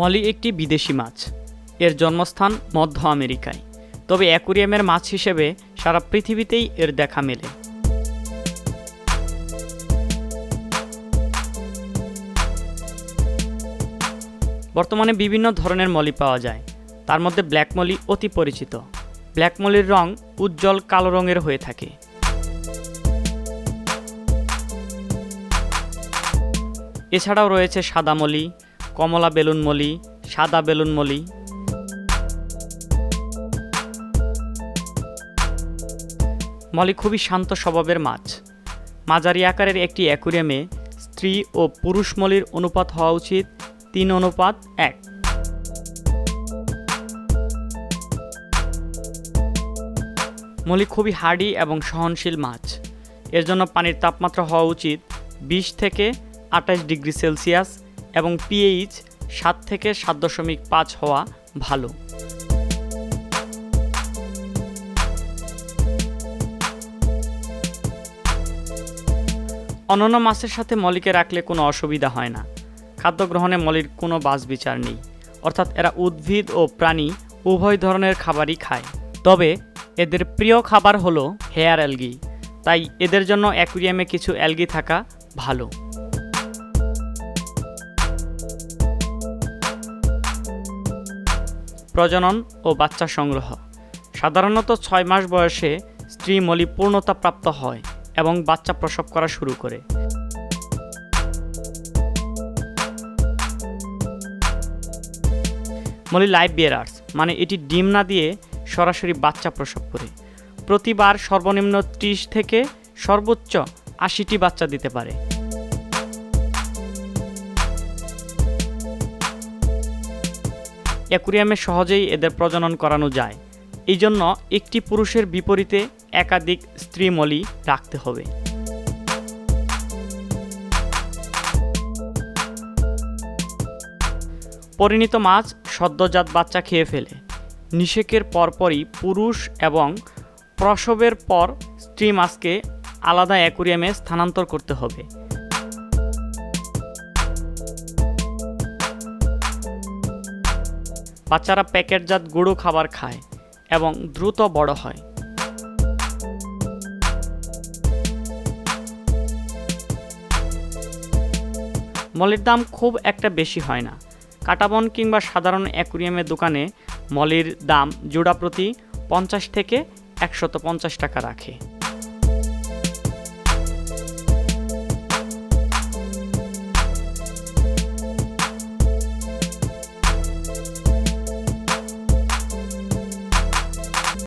মলি একটি বিদেশি মাছ। এর জন্মস্থান মধ্য আমেরিকায়। তবে অ্যাকুরিয়ামের মাছ হিসেবে সারা পৃথিবীতেই এর দেখা মেলে। বর্তমানে বিভিন্ন ধরনের মলি পাওয়া যায়। তার মধ্যে ব্ল্যাক মলি অতি পরিচিত। ব্ল্যাক মলির রং উজ্জ্বল কালো রঙের হয়ে থাকে। এছাড়াও রয়েছে সাদা মলি কমলা বেলুন মলি, সাদা বেলুন মলি। মলি খুবই শান্ত স্বভাবের মাছ। মাঝারি আকারের একটি অ্যাকুরিয়ামে স্ত্রী ও পুরুষ মলির অনুপাত হওয়া উচিত তিন অনুপাত এক। মলি খুবই হার্ডি এবং সহনশীল মাছ। এর জন্য পানির তাপমাত্রা হওয়া উচিত বিশ থেকে আঠাশ ডিগ্রি সেলসিয়াস এবং পিএইচ সাত থেকে সাত দশমিক পাঁচ হওয়া ভালো। অন্যান্য মাছের সাথে মলিকে রাখলে কোনো অসুবিধা হয় না। খাদ্য গ্রহণে মলির কোনো বাস বিচার নেই। অর্থাৎ এরা উদ্ভিদ ও প্রাণী উভয় ধরনের খাবারই খায়। তবে এদের প্রিয় খাবার হলো হেয়ার অ্যালগি। তাই এদের জন্য অ্যাকুরিয়ামে কিছু অ্যালগি থাকা ভালো। প্রজনন ও বাচ্চা সংগ্রহ। সাধারণত ছয় মাস বয়সে স্ত্রী মলি পূর্ণতা প্রাপ্ত হয় এবং বাচ্চা প্রসব করা শুরু করে। মলি লাইভ বিয়ারার্স মানে এটি ডিম না দিয়ে সরাসরি বাচ্চা প্রসব করে। প্রতিবার সর্বনিম্ন ত্রিশ থেকে সর্বোচ্চ আশিটি বাচ্চা দিতে পারে। অ্যাকুরিয়ামে সহজেই এদের প্রজনন করানো যায়। এই জন্য একটি পুরুষের বিপরীতে একাধিক স্ত্রী মলি রাখতে হবে। পরিণত মাছ সদ্যজাত বাচ্চা খেয়ে ফেলে। নিষেকের পরপরই পুরুষ এবং প্রসবের পর স্ত্রী মাছকে আলাদা অ্যাকুরিয়ামে স্থানান্তর করতে হবে। বাচ্চারা প্যাকেটজাত গুঁড়ো খাবার খায় এবং দ্রুত বড় হয়। মলের দাম খুব একটা বেশি হয় না। কাটাবন কিংবা সাধারণ অ্যাকুরিয়ামের দোকানে মলের দাম জোড়া প্রতি পঞ্চাশ থেকে একশত পঞ্চাশ টাকা রাখে।